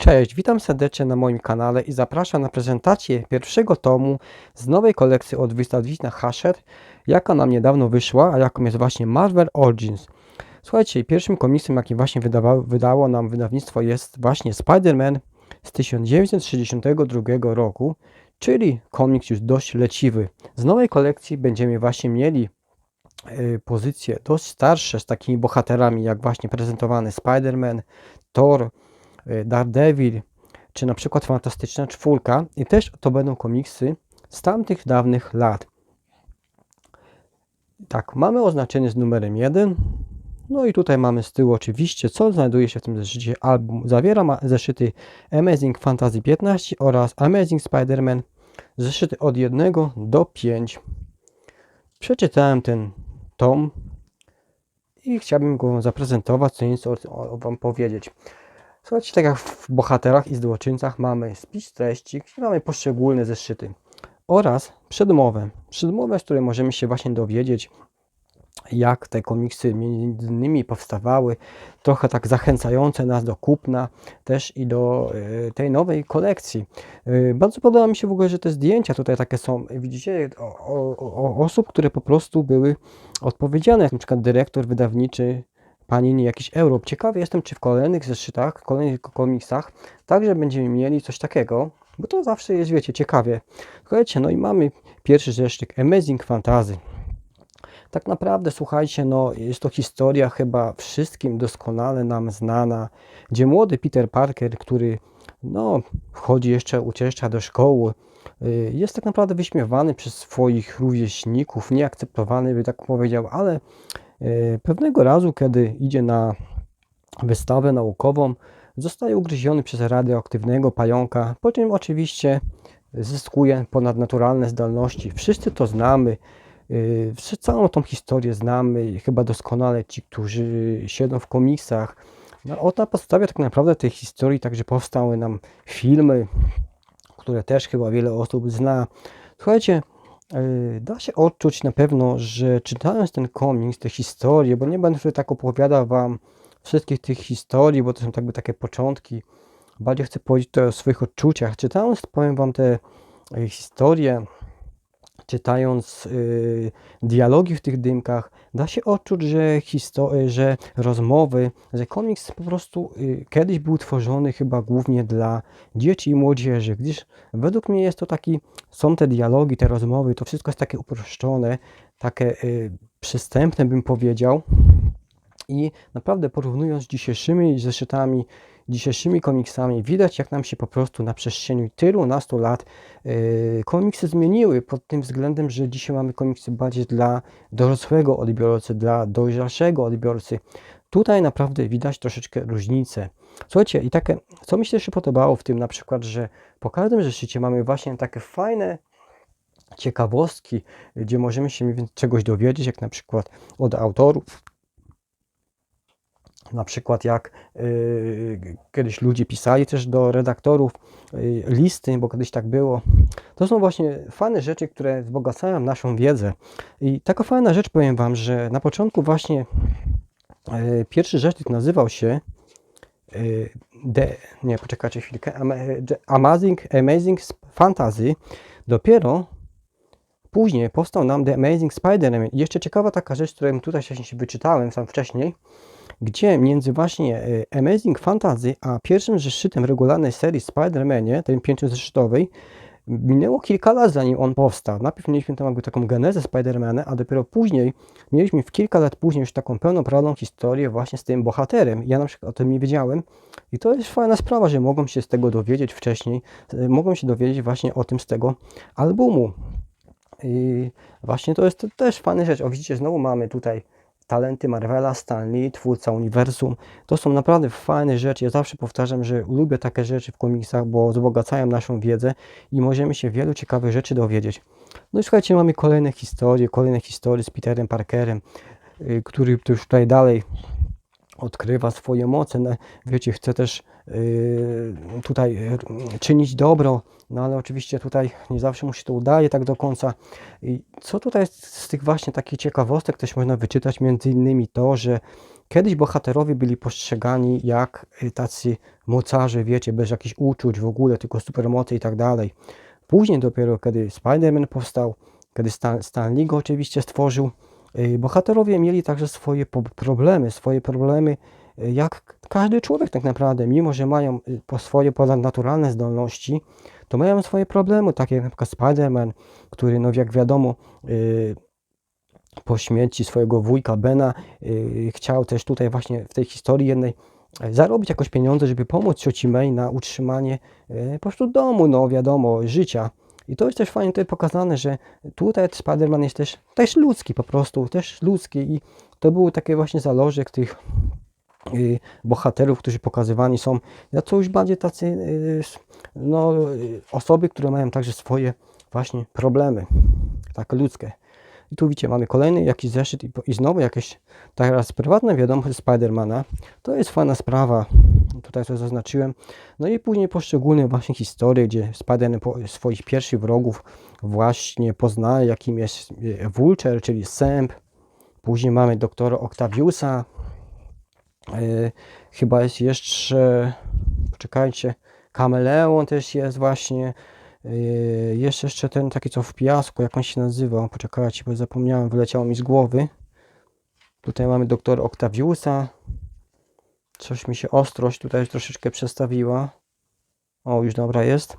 Cześć, witam serdecznie na moim kanale i zapraszam na prezentację pierwszego tomu z nowej kolekcji od wydawnictwa Hachette, jaka nam niedawno wyszła, a jaką jest właśnie Marvel Origins. Słuchajcie, pierwszym komiksem, jaki właśnie wydało nam wydawnictwo jest właśnie Spider-Man z 1962 roku, czyli komiks już dość leciwy. Z nowej kolekcji będziemy właśnie mieli y, pozycje dość starsze z takimi bohaterami, jak właśnie prezentowany Spider-Man, Thor, Daredevil, czy na przykład Fantastyczna Czwórka i też to będą komiksy z tamtych dawnych lat. Tak, mamy oznaczenie z numerem 1. No i tutaj mamy z tyłu oczywiście, co znajduje się w tym zeszycie. Album zawiera ma- zeszyty Amazing Fantasy 15 oraz Amazing Spider-Man, zeszyty od 1 do 5. Przeczytałem ten tom i chciałbym go zaprezentować, co nieco Wam powiedzieć. Słuchajcie, tak jak w bohaterach i złoczyńcach mamy spis treści, gdzie mamy poszczególne zeszyty oraz przedmowę. Przedmowę, z której możemy się właśnie dowiedzieć, jak te komiksy między innymi powstawały, trochę tak zachęcające nas do kupna też i do y, tej nowej kolekcji. Y, bardzo podoba mi się w ogóle, że te zdjęcia tutaj takie są, widzicie, o, o, o osób, które po prostu były odpowiedzialne, jak na przykład dyrektor wydawniczy Panini jakiś Europ. Ciekawy jestem, czy w kolejnych zeszytach, w kolejnych komiksach także będziemy mieli coś takiego, bo to zawsze jest, wiecie, ciekawie. Słuchajcie, no i mamy pierwszy zeszyt Amazing Fantasy. Tak naprawdę, słuchajcie, no jest to historia chyba wszystkim doskonale nam znana, gdzie młody Peter Parker, który no, wchodzi jeszcze, ucieszcza do szkoły, y, jest tak naprawdę wyśmiewany przez swoich rówieśników, nieakceptowany, by tak powiedział, ale pewnego razu, kiedy idzie na wystawę naukową, zostaje ugryziony przez radioaktywnego pająka, po czym oczywiście zyskuje ponadnaturalne zdolności. Wszyscy to znamy. Yy, Całą tą historię znamy, chyba doskonale ci, którzy siedzą w komiksach. No, od na podstawie tak naprawdę tej historii także powstały nam filmy, które też chyba wiele osób zna. Słuchajcie, da się odczuć na pewno, że czytając ten komiks, te historie, bo nie będę tutaj tak opowiadał Wam wszystkich tych historii, bo to są jakby takie początki. Bardziej chcę powiedzieć tutaj o swoich odczuciach. Czytając, powiem Wam te yy, historie, czytając y, dialogi w tych dymkach, da się odczuć, że, histo- że rozmowy, że komiks po prostu y, kiedyś był tworzony chyba głównie dla dzieci i młodzieży, gdyż według mnie jest to taki, są te dialogi, te rozmowy, to wszystko jest takie uproszczone, takie y, przystępne bym powiedział. I naprawdę porównując z dzisiejszymi zeszytami, dzisiejszymi komiksami, widać jak nam się po prostu na przestrzeni tylu nastu lat yy, komiksy zmieniły pod tym względem, że dzisiaj mamy komiksy bardziej dla dorosłego odbiorcy, dla dojrzalszego odbiorcy. Tutaj naprawdę widać troszeczkę różnicę. Słuchajcie, i takie, co mi się jeszcze podobało w tym na przykład, że po każdym zeszycie mamy właśnie takie fajne ciekawostki, gdzie możemy się czegoś dowiedzieć, jak na przykład od autorów, na przykład jak y, kiedyś ludzie pisali też do redaktorów y, listy, bo kiedyś tak było. To są właśnie fajne rzeczy, które wzbogacają naszą wiedzę. I taka fajna rzecz powiem Wam, że na początku właśnie y, pierwszy rzecznik nazywał się y, The, nie, poczekajcie chwilkę, Amazing, Amazing Fantasy. Dopiero później powstał nam The Amazing Spider-Man. Jeszcze ciekawa taka rzecz, którą tutaj się wyczytałem sam wcześniej, gdzie między właśnie y, Amazing Fantasy a pierwszym zeszytem regularnej serii Spider-Manie, tej pięciozeszytowej, minęło kilka lat zanim on powstał. Najpierw mieliśmy tam jakby taką genezę Spider-Mana, a dopiero później mieliśmy w kilka lat później już taką pełnoprawną historię właśnie z tym bohaterem. Ja na przykład o tym nie wiedziałem i to jest fajna sprawa, że mogą się z tego dowiedzieć wcześniej, y, mogą się dowiedzieć właśnie o tym z tego albumu. I właśnie to jest też fajna rzecz. O widzicie, znowu mamy tutaj talenty Marvela, Stan Lee, twórca uniwersum. To są naprawdę fajne rzeczy. Ja zawsze powtarzam, że lubię takie rzeczy w komiksach, bo wzbogacają naszą wiedzę i możemy się wielu ciekawych rzeczy dowiedzieć. No i słuchajcie, mamy kolejne historie, kolejne historie z Peterem Parkerem, y, który już tutaj dalej odkrywa swoje moce. No, Wiecie, chce też tutaj yy, czynić dobro, no ale oczywiście tutaj nie zawsze mu się to udaje tak do końca. I co tutaj z tych właśnie takich ciekawostek też można wyczytać między innymi to, że Kiedyś bohaterowie byli postrzegani jak y, tacy mocarze, wiecie, bez jakichś uczuć w ogóle, tylko supermocy i tak dalej. Później dopiero, kiedy Spider-Man powstał, kiedy Stan, Stan Lee go oczywiście stworzył, y, bohaterowie mieli także swoje problemy, swoje problemy y, jak każdy człowiek tak naprawdę, mimo że mają y, swoje ponadnaturalne zdolności, to mają swoje problemy, takie jak przykład Spider-Man, który, no jak wiadomo, y, po śmierci swojego wujka Bena y, chciał też tutaj właśnie w tej historii jednej e, zarobić jakoś pieniądze, żeby pomóc cioci May na utrzymanie e, po prostu domu, no wiadomo, życia. I to jest też fajnie tutaj pokazane, że tutaj Spider-Man jest też, też ludzki po prostu, też ludzki i to było takie właśnie zalożek tych bohaterów, którzy pokazywani są na co już bardziej tacy y, no, y, osoby, które mają także swoje właśnie problemy, takie ludzkie. I tu widzicie, mamy kolejny jakiś zeszyt i, i znowu jakieś teraz prywatne wiadomości Spidermana. To jest fajna sprawa. Tutaj to zaznaczyłem. No i później poszczególne właśnie historie, gdzie Spider-Man swoich pierwszych wrogów właśnie poznaje, jakim jest Vulture, czyli Sęp. Później mamy doktora Octaviusa. E, chyba jest jeszcze, poczekajcie, Kameleon też jest właśnie. Yy, Jest jeszcze ten taki co w piasku, jak on się nazywa? Poczekajcie, bo zapomniałem, wyleciało mi z głowy. Tutaj mamy doktora Octaviusa. Coś mi się ostrość tutaj troszeczkę przestawiła. O, już dobra jest.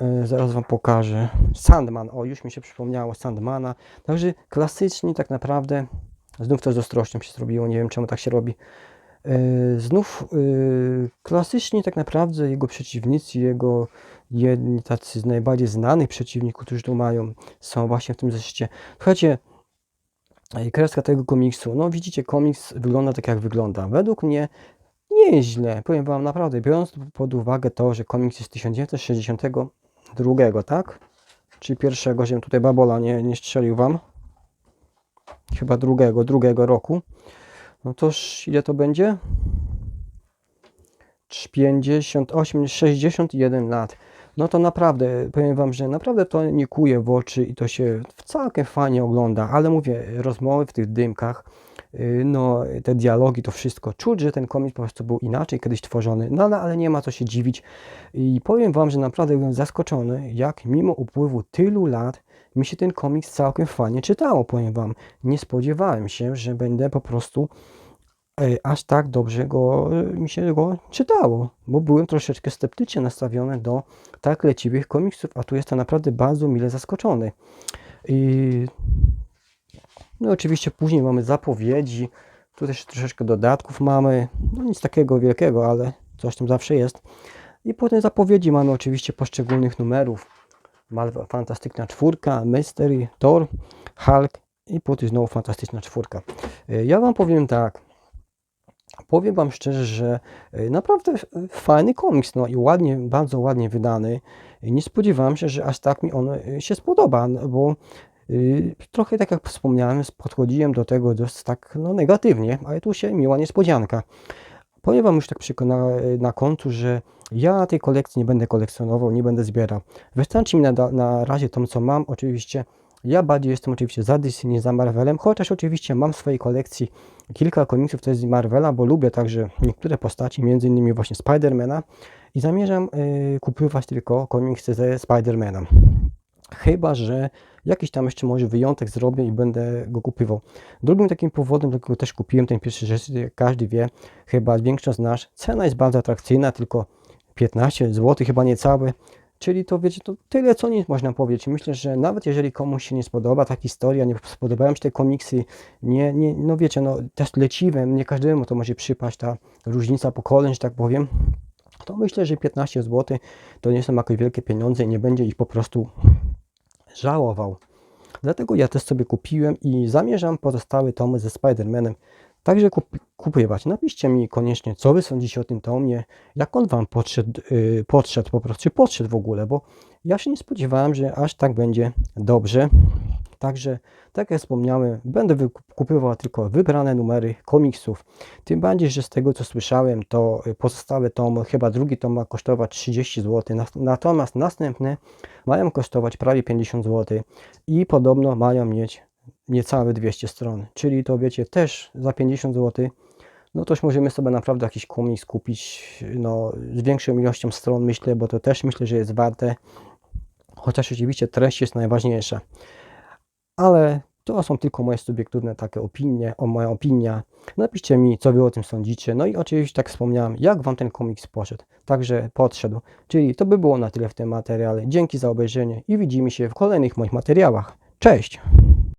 Yy, Zaraz wam pokażę. Sandman, o już mi się przypomniało Sandmana. Także klasyczni tak naprawdę. Znów to z ostrością się zrobiło, nie wiem czemu tak się robi. Yy, Znów yy, klasyczni tak naprawdę jego przeciwnicy, jego jedni tacy z najbardziej znanych przeciwników, którzy tu mają, są właśnie w tym zeszycie. Słuchajcie, yy, kreska tego komiksu, no widzicie, komiks wygląda tak jak wygląda. Według mnie nie jest źle, powiem wam naprawdę, biorąc pod uwagę to, że komiks jest z 1962, tak? Czy pierwszego, żebym tutaj babola nie, nie strzelił wam. Chyba drugiego, drugiego roku. No toż ile to będzie? 58, 61 lat. No to naprawdę, powiem Wam, że naprawdę to nie kuje w oczy i to się całkiem fajnie ogląda, ale mówię, rozmowy w tych dymkach, yy, no te dialogi, to wszystko, czuć, że ten komiks po prostu był inaczej kiedyś tworzony, no ale, ale nie ma co się dziwić i powiem Wam, że naprawdę byłem zaskoczony, jak mimo upływu tylu lat mi się ten komiks całkiem fajnie czytało, powiem Wam. Nie spodziewałem się, że będę po prostu e, aż tak dobrze go, e, mi się go czytało, bo byłem troszeczkę sceptycznie nastawiony do tak leciwych komiksów, a tu jestem naprawdę bardzo mile zaskoczony. I no oczywiście później mamy zapowiedzi, tu też troszeczkę dodatków mamy, no nic takiego wielkiego, ale coś tam zawsze jest. I potem zapowiedzi mamy oczywiście poszczególnych numerów. Marvel Fantastyczna czwórka, Mystery, Thor, Hulk i potem znowu Fantastyczna czwórka. E, Ja Wam powiem tak, powiem Wam szczerze, że e, naprawdę fajny komiks, no i ładnie, bardzo ładnie wydany. I Nie spodziewałem się, że aż tak mi on e, się spodoba, no bo trochę tak jak wspomniałem, podchodziłem do tego dość tak no, negatywnie, ale tu się miła niespodzianka. Powiem Wam już tak przy, na, końcu, że ja tej kolekcji nie będę kolekcjonował, nie będę zbierał. Wystarczy mi na, na razie to, co mam. Oczywiście ja bardziej jestem oczywiście za DC, nie za Marvelem, chociaż oczywiście mam w swojej kolekcji kilka komiksów też z Marvela, bo lubię także niektóre postaci, innymi właśnie Spidermana i zamierzam y, kupywać tylko komiksy ze Spidermanem. Chyba, że jakiś tam jeszcze może wyjątek zrobię i będę go kupywał. Drugim takim powodem, dla którego też kupiłem ten pierwszy rzecz, każdy wie, chyba większość z nas, cena jest bardzo atrakcyjna, tylko 15 zł, chyba niecałe. Czyli to wiecie, to tyle co nic można powiedzieć. Myślę, że nawet jeżeli komuś się nie spodoba ta historia, nie spodobają się te komiksy, nie, nie, no wiecie, no też leciwe, nie każdemu to może przypaść ta różnica pokoleń, że tak powiem, to myślę, że 15 zł to nie są jakieś wielkie pieniądze i nie będzie ich po prostu żałował. Dlatego ja też sobie kupiłem i zamierzam pozostałe tomy ze Spider-Manem także kup- kupywać. Napiszcie mi koniecznie, co wy sądzicie o tym tomie, jak on wam podszedł, yy, podszedł po prostu, czy podszedł w ogóle, bo ja się nie spodziewałem, że aż tak będzie dobrze. Także, tak jak wspomniałem, będę wykupywał tylko wybrane numery komiksów. Tym bardziej, że z tego co słyszałem, to pozostałe tomy, chyba drugi tom ma kosztować 30 zł, natomiast następne mają kosztować prawie 50 zł i podobno mają mieć niecałe 200 stron, czyli to wiecie, też za 50 zł, no toż możemy sobie naprawdę jakiś komiks kupić, no, z większą ilością stron, myślę, bo to też myślę, że jest warte, chociaż oczywiście treść jest najważniejsza. Ale to są tylko moje subiektywne takie opinie, o moja opinia. Napiszcie mi, co wy o tym sądzicie. No i oczywiście, tak wspomniałem, jak wam ten komiks poszedł. Także podszedł. Czyli to by było na tyle w tym materiale. Dzięki za obejrzenie i widzimy się w kolejnych moich materiałach. Cześć!